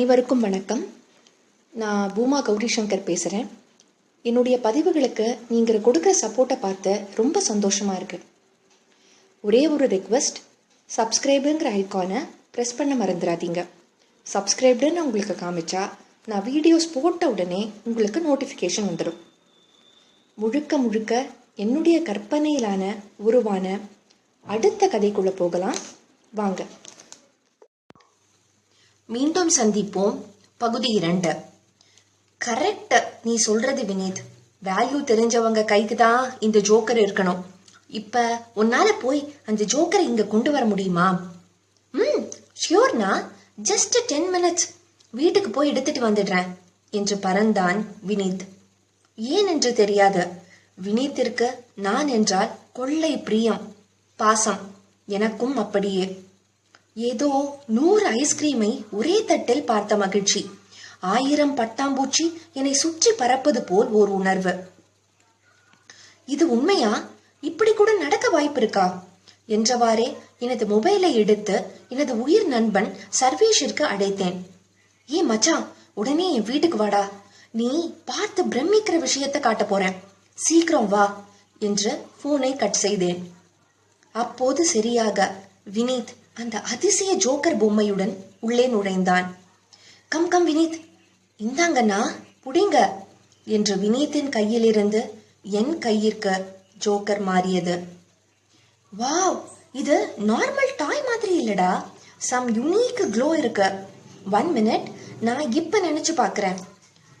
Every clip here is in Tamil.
அனைவருக்கும் வணக்கம். நான் பூமா கௌரி சங்கர் பேசுகிறேன் என்னுடைய பதிவுகளுக்கு நீங்கள் கொடுக்குற சப்போர்ட்டை பார்த்து ரொம்ப சந்தோஷமாக இருக்குது ஒரே ஒரு ரெக்வெஸ்ட் சப்ஸ்கிரைபுங்கிற ஐக்கானை ப்ரெஸ் பண்ண மறந்துடாதீங்க சப்ஸ்கிரைப்டுன்னு உங்களுக்கு காமிச்சா நான் வீடியோஸ் போட்ட உடனே உங்களுக்கு நோட்டிஃபிகேஷன் வந்துடும் முழுக்க முழுக்க என்னுடைய கற்பனையிலான உருவான அடுத்த கதைக்குள்ளே போகலாம். வாங்க. மீண்டும் சந்திப்போம். பகுதி இரண்டு. கரெக்ட். நீ சொல்றது வினீத். வேல்யூ தெரிஞ்சவங்க கைக்கு தான் இந்த ஜோக்கர் இருக்கணும். இப்ப உன்னால போய் அந்த ஜோக்கரை இங்க கொண்டு வர முடியுமா? ம் ஷியோர்னா ஜஸ்ட் டென் மினிட்ஸ் வீட்டுக்கு போய் எடுத்துட்டு வந்துடுறேன் என்று பறந்தான் வினீத். ஏன் என்று தெரியாது. வினீத்திற்கு நான் என்றால் கொள்ளை பிரியம் பாசம். எனக்கும் அப்படியே. ஏதோ நூறு ஐஸ்கிரீமை ஒரே தட்டில் பார்த்த மகிழ்ச்சி. ஆயிரம் பட்டாம்பூச்சி என்னை சுற்றி பறப்பது போல் ஓர் உணர்வு. இது உண்மையா? இப்படி கூட நடக்க வாய்ப்பு இருக்கா என்றவாறே எனது மொபைலை எடுத்து எனது உயிர் நண்பன் சர்வேஷிற்கு அடைத்தேன். ஏ மச்சான் உடனே என் வீட்டுக்கு வாடா. நீ பார்த்து பிரமிக்கிற விஷயத்தை காட்ட போறேன். சீக்கிரம் வா என்று போனை கட் செய்தேன். அப்போது சரியாக. வினீத் அந்த அதிசய ஜோக்கர் பொம்மையுடன் உள்ளே நுழைந்தான். Come come Vineeth. இந்தாங்கண்ணா புடிங்க என்று வினீத்தின் கையிலிருந்து என் கையிற்கு ஜோக்கர் மாறியது. வாவ் இது நார்மல் டாய் மாதிரி இல்லடா. சம் யுனீக் க்ளோ இருக்கு. ஒன் மினிட் நான் இப்ப நினைச்சு பார்க்குறேன்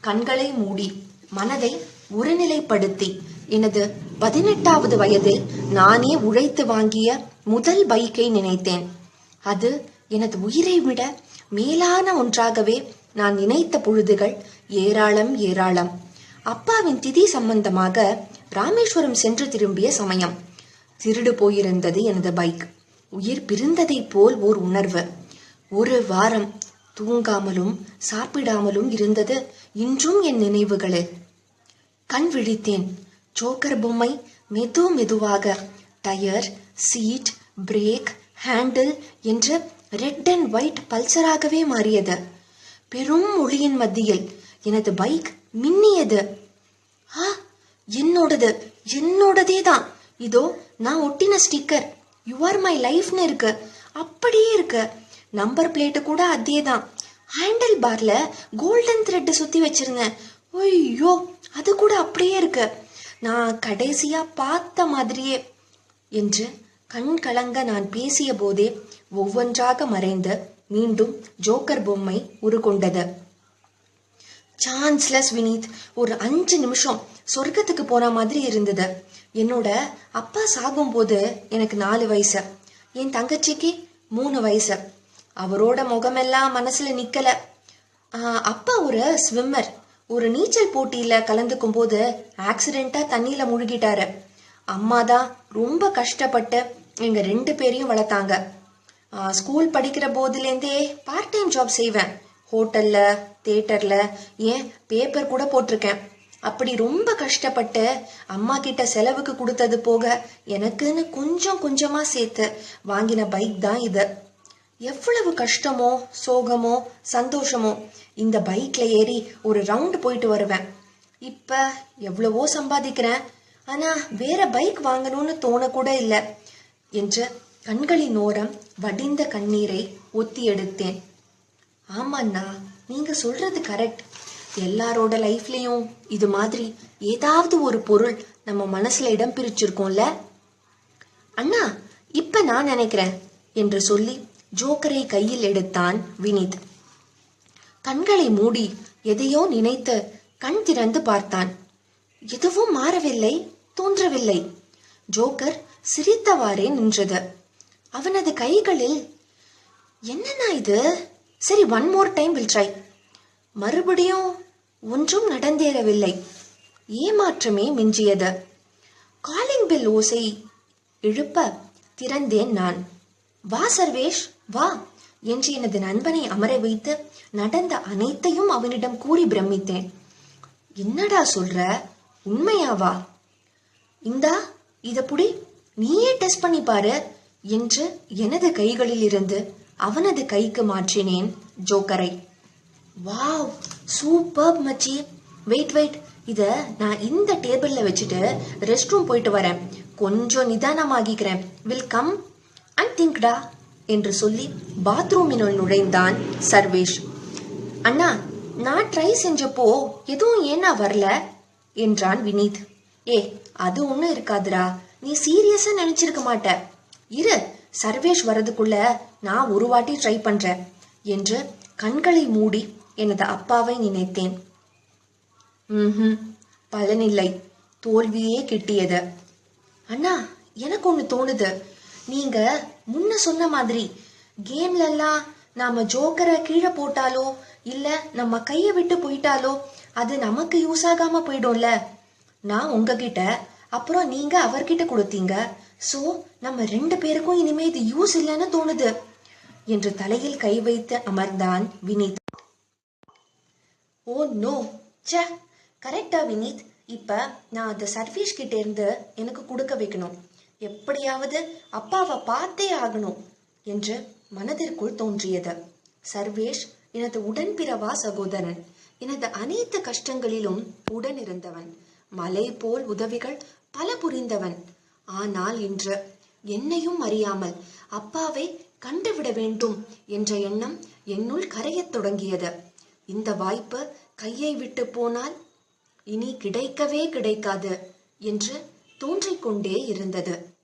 கண்களை மூடி மனதை ஒருநிலைப்படுத்தி எனது பதினெட்டாவது வயதில் நானே உழைத்து வாங்கிய முதல் பைக்கை நினைத்தேன். அது எனது உயிரை விட மேலான ஒன்றாகவே நான் நினைத்த பொழுதுகள் ஏராளம் ஏராளம். அப்பாவின் திதி சம்பந்தமாக ராமேஸ்வரம் சென்று திரும்பிய சமயம். திருடு போயிருந்தது எனது பைக். உயிர் பிரிந்ததைப் போல் ஓர் உணர்வு. ஒரு வாரம் தூங்காமலும் சாப்பிடாமலும் இருந்தது இன்றும் என் நினைவுகளில் கண் விழித்தேன். ஜோக்கர் பொம்மை மெது மெதுவாக டயர் சீட் பிரேக் ஹேண்டில் என்று ரெட் அண்ட் ஒயிட் பல்சராகவே மாறியது. பெரும் ஒளியின் மத்தியில் எனது பைக் மின்னியது. ஆ என்னோடது என்னோடதே தான். இதோ நான் ஒட்டின ஸ்டிக்கர் யூ ஆர் மை லைஃப்னு இருக்கு. அப்படியே இருக்கு. நம்பர் பிளேட்டு கூட அதே தான். ஹேண்டில் பார்ல கோல்டன் த்ரெட்டு சுத்தி வச்சிருந்தேன் ஐயோ அது கூட அப்படியே இருக்கு. நான் கடைசியா பார்த்த மாதிரியே என்று கண் கலங்க நான் பேசிய போதே ஒவ்வொன்றாக மறைந்து மீண்டும் ஜோக்கர் பொம்மை உருக்கொண்டது சான்ஸ்லெஸ் வினீத் ஒரு அஞ்சு நிமிஷம் சொர்க்கத்துக்கு போன மாதிரி இருந்தது. என்னோட அப்பா சாகும்போது எனக்கு நாலு வயசு. என் தங்கச்சிக்கு மூணு வயசு. அவரோட முகமெல்லாம் மனசுல நிக்கல. அப்பா ஒரு ஸ்விம்மர் ஒரு நீச்சல் போட்டியில கலந்துக்கும் போது ஆக்சிடென்டா தண்ணியில முழுகிட்டாரு. அம்மா தான் ரொம்ப கஷ்டப்பட்டு எங்கள் ரெண்டு பேரையும் வளர்த்தாங்க. ஸ்கூல் படிக்கிற போதுலேருந்தே பார்ட் டைம் ஜாப் செய்வேன். ஹோட்டலில் தேட்டரில் ஏன் பேப்பர் கூட போட்டிருக்கேன். அப்படி ரொம்ப கஷ்டப்பட்டு அம்மா கிட்ட செலவுக்கு கொடுத்தது போக எனக்குன்னு கொஞ்சம் கொஞ்சமாக சேர்த்து வாங்கின பைக் தான் இது. எவ்வளவு கஷ்டமோ சோகமோ சந்தோஷமோ இந்த பைக்கில் ஏறி ஒரு ரவுண்டு போயிட்டு வருவேன். இப்போ எவ்வளவோ சம்பாதிக்கிறேன். ஆனால் வேற பைக் வாங்கணும்னு தோணக்கூட இல்லை. என்று கண்களின் ஓரம் வடிந்த கண்ணீரை ஒத்தி எடுத்தேன் ஆமாண்ணா நீங்க சொல்றது கரெக்ட். எல்லாரோட லைஃப்லயும் இது மாதிரி ஏதாவது ஒரு பொருள் நம்ம மனசுல இடம் பிரிச்சிருக்கோம்ல? அண்ணா இப்ப நான் நினைக்கிறேன் என்று சொல்லி ஜோக்கரை கையில் எடுத்தான் வினீத். கண்களை மூடி எதையோ நினைத்து கண் திறந்து பார்த்தான். எதுவும் மாறவில்லை தோன்றவில்லை. ஜோக்கர் சிரித்தவாறே நின்றது. அவனது கைகளில் என்னண்ணா இது? சரி one more time will try மறுபடியும் ஒன்றும் நடந்தேறவில்லை. ஏமாற்றமே மிஞ்சியது. காலிங் பில் ஓசை. எழுப்ப திறந்தேன் நான். வா சர்வேஷ் வா. என்று எனது நண்பனை அமர வைத்து நடந்த அனைத்தையும் அவனிடம் கூறி பிரமித்தேன். என்னடா சொல்ற? உண்மையாவா? இந்தா இத புடி. நீயே டெஸ்ட் பண்ணி பாரு என்று எனது கைகளில் இருந்து அவனது கைக்கு மாற்றினேன் ஜோக்கரை. வாவ் சூப்பர் மச்சி. வெயிட் வெயிட் இத நான் இந்த டேபிள்ல வச்சுட்டு ரெஸ்ட் ரூம் போயிட்டு வரேன். கொஞ்சம் நிதானமாகிக்கிறேன். வில் கம் அண்ட் திங்க்டா என்று சொல்லி பாத்ரூமினுள் நுழைந்தான் சர்வேஷ். அண்ணா நான் ட்ரை செஞ்சப்போ எதுவும் ஏன்னா வரல? என்றான் வினீத். ஏ அது ஒன்றும் இருக்காதுடா. நீ சீரியஸா நினைச்சிருக்க மாட்ட. இரு சர்வேஷ் வரதுக்குள்ள நான் ஒரு வாட்டி ட்ரை பண்றேன் என்று கண்களை மூடி எனது அப்பாவை நினைத்தேன். ம் பலனில்லை. தோல்வியே கிட்டியது. அண்ணா எனக்கு ஒன்று தோணுது. நீங்க முன்ன சொன்ன மாதிரி கேம்ல எல்லாம் நாம ஜோக்கரை கீழே போட்டாலோ இல்ல நம்ம கையை விட்டு போயிட்டாலோ அது நமக்கு யூஸ் ஆகாம போயிடும்ல. நான் உங்ககிட்ட அப்புறம் நீங்க அவர்கிட்ட கொடுத்தீங்க. சோ நம்ம ரெண்டு பேருக்கும் இனிமே இது யூஸ் இல்லைன்னு தோணுது. என்று தலையில் கை வைத்து அமர்ந்தான் வினீத். Oh, ஓ நோ ச்சே. கரெக்டா வினீத். இப்ப நான் அந்த சர்வீஸ் கிட்ட இருந்து எனக்கு கொடுக்க வைக்கணும். எப்படியாவது அப்பாவை பார்த்தே ஆகணும் என்று மனதிற்குள் தோன்றியது. சர்வேஷ் எனது உடன்பிறவா சகோதரன். எனது அனைத்து கஷ்டங்களிலும் உடன் இருந்தவன். மலை போல் உதவிகள் பல புரிந்தவன் ஆனால் இன்று என்னையும் அறியாமல் அப்பாவை கண்டுவிட வேண்டும் என்ற எண்ணம் என்னுள் கரையத் தொடங்கியது. இந்த வாய்ப்பு கையை விட்டு போனால் இனி கிடைக்கவே கிடைக்காது என்று தோன்றிக் கொண்டே இருந்தது.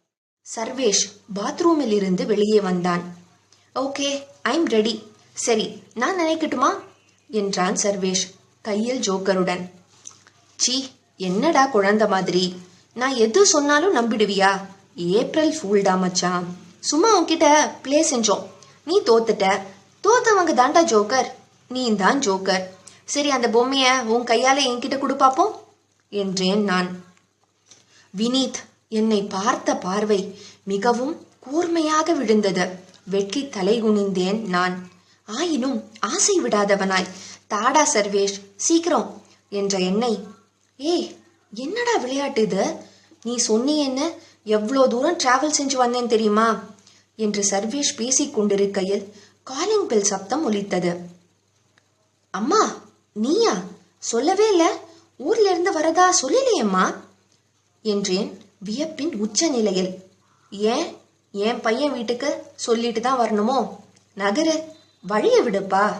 சர்வேஷ் பாத்ரூமில் இருந்து வெளியே வந்தான். Okay I'm ready. சரி நான் நினைக்கட்டுமா? என்றான் சர்வேஷ் கையில் ஜோக்கருடன். சீ என்னடா குழந்தை மாதிரி? நான் எது சொன்னாலும் நம்பிடுவியா? ஏப்ரல் ஃபூல்டா மச்சான். சும்மா உன்கிட்ட ப்ளே செஞ்சோம். நீ தோத்துட்ட. தோத்தவங்க தாண்டா ஜோக்கர் நீ தான் ஜோக்கர் சரி அந்த பொம்மையை உன் கையால என்கிட்ட கொடு என்றேன் நான். வினீத் என்னை பார்த்த பார்வை மிகவும் கூர்மையாக விழுந்தது. வெட்கி தலைகுனிந்தேன் நான். ஆயினும் ஆசை விடாதவனாய். தாடா சர்வேஷ் சீக்கிரம் என்ற என்னை ஏய் என்னடா விளையாட்டு இது? நீ சொன்னி என்ன? எவ்வளோ தூரம் டிராவல் செஞ்சு வந்தேன் தெரியுமா? என்று சர்வேஷ் பேசிக் கொண்டிருக்கையில் காலிங் பெல் சப்தம் ஒலித்தது. அம்மா நீயா? சொல்லவே இல்லை. ஊர்ல இருந்து வரதா சொல்லலையம்மா? என்றேன் வியப்பின் உச்ச நிலையில் ஏன் என் பையன் வீட்டுக்கு சொல்லிட்டு தான் வரணுமோ? நகரு வழிய விடுப்பா.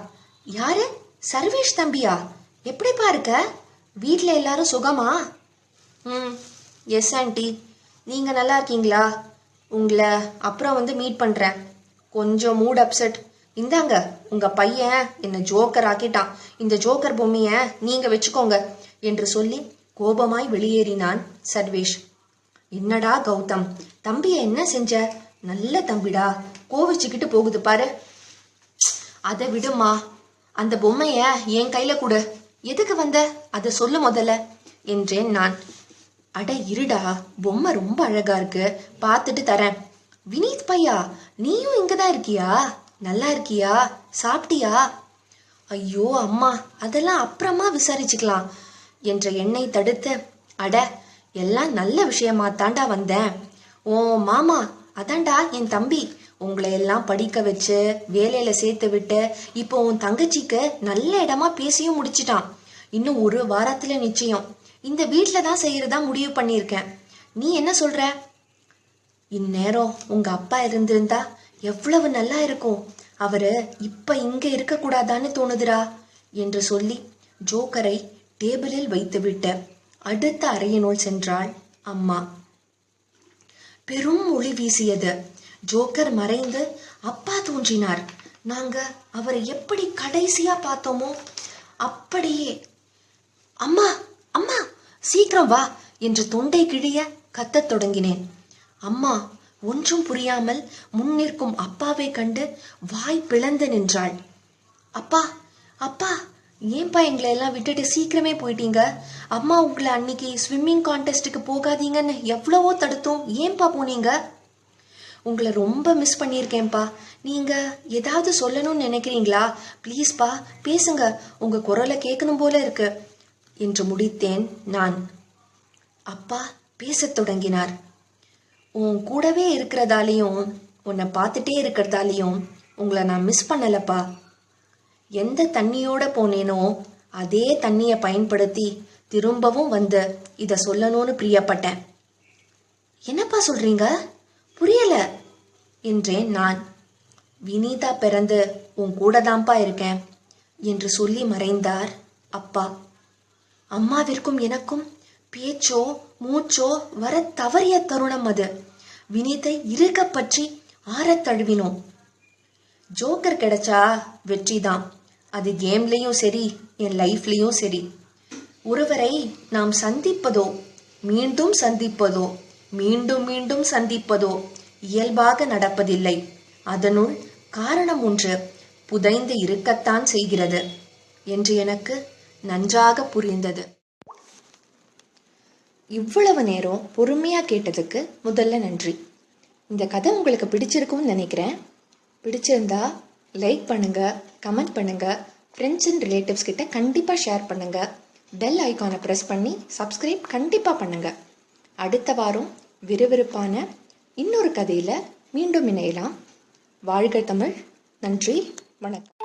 யாரு? சர்வேஷ் தம்பியா? எப்படிப்பா இருக்க? வீட்டில் எல்லாரும் சுகமா? ம். எஸ் ஆண்டி நீங்கள் நல்லா இருக்கீங்களா? உங்களை அப்புறம் வந்து மீட் பண்ணுறேன் கொஞ்சம் மூட் அப்செட் இந்தாங்க உங்கள் பையன் என்னை ஜோக்கர் ஆக்கிட்டான். இந்த ஜோக்கர் பொம்மையை நீங்கள் வச்சுக்கோங்க என்று சொல்லி கோபமாய் வெளியேறினான் சர்வேஷ். என்னடா கௌதம் தம்பியை என்ன செஞ்ச? நல்ல தம்பிடா கோவிச்சுக்கிட்டு போகுது பாரு. அதை விடுமா அந்த பொம்மைய என் கையில கொடு. எதுக்கு வந்த? அதை சொல்லு முதல்ல என்றேன் நான். அட இருடா பொம்மை ரொம்ப அழகா இருக்கு. பார்த்துட்டு தரேன். வினீத் பையா நீயும் இங்கதான் இருக்கியா? நல்லா இருக்கியா? சாப்பிட்டியா? ஐயோ அம்மா அதெல்லாம் அப்புறமா விசாரிச்சுக்கலாம் என்ற எண்ணை தடுத்து அட எல்லாம் நல்ல விஷயமா தாண்டா வந்தேன். ஓ மாமா அதான்டா என் தம்பி. உங்களை எல்லாம் படிக்க வச்சு வேலையில சேர்த்து விட்டு இப்போ உன் தங்கச்சிக்கு நல்ல இடமா பேசியும் முடிச்சிட்டான். இன்னும் ஒரு வாரத்துல நிச்சயம். இந்த வீட்டில் தான் செய்கிறதா முடிவு பண்ணியிருக்கேன். நீ என்ன சொல்கிற இந்நேரம் உங்கள் அப்பா இருந்திருந்தா எவ்வளவு நல்லா இருக்கும். அவர் இப்போ இங்கே இருக்கக்கூடாதான்னு தோணுதுரா தோணுதுடா என்று சொல்லி ஜோக்கரை டேபிளில் வைத்துவிட்டு அடுத்த அறையினுள் சென்றாள் அம்மா. பெரும் ஒளி வீசியது. ஜோக்கர் மறைந்து அப்பா தோன்றினார். நாங்க அவரை எப்படி கடைசியா பார்த்தோமோ அப்படியே. அம்மா அம்மா! சீக்கிரம் வா என்று தொண்டை கிழிய கத்தத் தொடங்கினேன். அம்மா ஒன்றும் புரியாமல் முன் நிற்கும் அப்பாவை கண்டு வாய் பிளந்து நின்றாள். அப்பா அப்பா ஏன்பா எங்களை எல்லாம் விட்டுட்டு சீக்கிரமே போயிட்டீங்க? அம்மா உங்களை அன்னைக்கு ஸ்விம்மிங் கான்டெஸ்ட்டுக்கு போகாதீங்கன்னு எவ்வளவோ தடுத்தோம். ஏன்பா போனீங்க? உங்களை ரொம்ப மிஸ் பண்ணியிருக்கேன்ப்பா நீங்க ஏதாவது சொல்லணும்னு நினைக்கிறீங்களா? ப்ளீஸ்ப்பா பேசுங்க. உங்க குரலை கேட்கணும் போல இருக்குது என்று முடித்தேன் நான். அப்பா பேசத் தொடங்கினார். உன் கூடவே இருக்கிறதாலையும் உன்னை பார்த்துட்டே இருக்கிறதாலையும் உங்களை நான் மிஸ் பண்ணலப்பா. எந்த தண்ணியோட போனேனோ அதே தண்ணியை பயன்படுத்தி திரும்பவும் வந்து இதை சொல்லணும்னு பிரியப்பட்டேன். என்னப்பா சொல்றீங்க? புரியல என்றேன் நான். வினீதா பிறந்து உன் கூட தான்ப்பா இருக்கேன் என்று சொல்லி மறைந்தார் அப்பா. அம்மாவிற்கும் எனக்கும் பேச்சோ மூச்சோ வர தவறிய தருணம் அது. வினீத்தை இறுக பற்றி ஆறத் தழுவினோம். ஜோக்கர் கிடைச்சா வெற்றிதான் அது கேம்லேயும் சரி என் லைஃப்லேயும் சரி. ஒருவரை நாம் சந்திப்பதோ மீண்டும் சந்திப்பதோ மீண்டும் மீண்டும் சந்திப்பதோ இயல்பாக நடப்பதில்லை. அதனுள் காரணம் ஒன்று புதைந்து இருக்கத்தான் செய்கிறது. என்று எனக்கு நன்றாக புரிந்தது. இவ்வளவு நேரம் பொறுமையாக கேட்டதுக்கு முதல்ல நன்றி. இந்த கதை உங்களுக்கு பிடிச்சிருக்கும்னு நினைக்கிறேன். பிடிச்சிருந்தா லைக் பண்ணுங்க கமெண்ட் பண்ணுங்க ஃப்ரெண்ட்ஸ் அண்ட் ரிலேட்டிவ்ஸ் கிட்ட கண்டிப்பாக ஷேர் பண்ணுங்க. பெல் ஐகானை ப்ரெஸ் பண்ணி சப்ஸ்கிரைப் கண்டிப்பாக பண்ணுங்க. அடுத்த வாரம் விறுவிறுப்பான இன்னொரு கதையில் மீண்டும் இணையலாம். வாழ்க தமிழ் நன்றி வணக்கம்.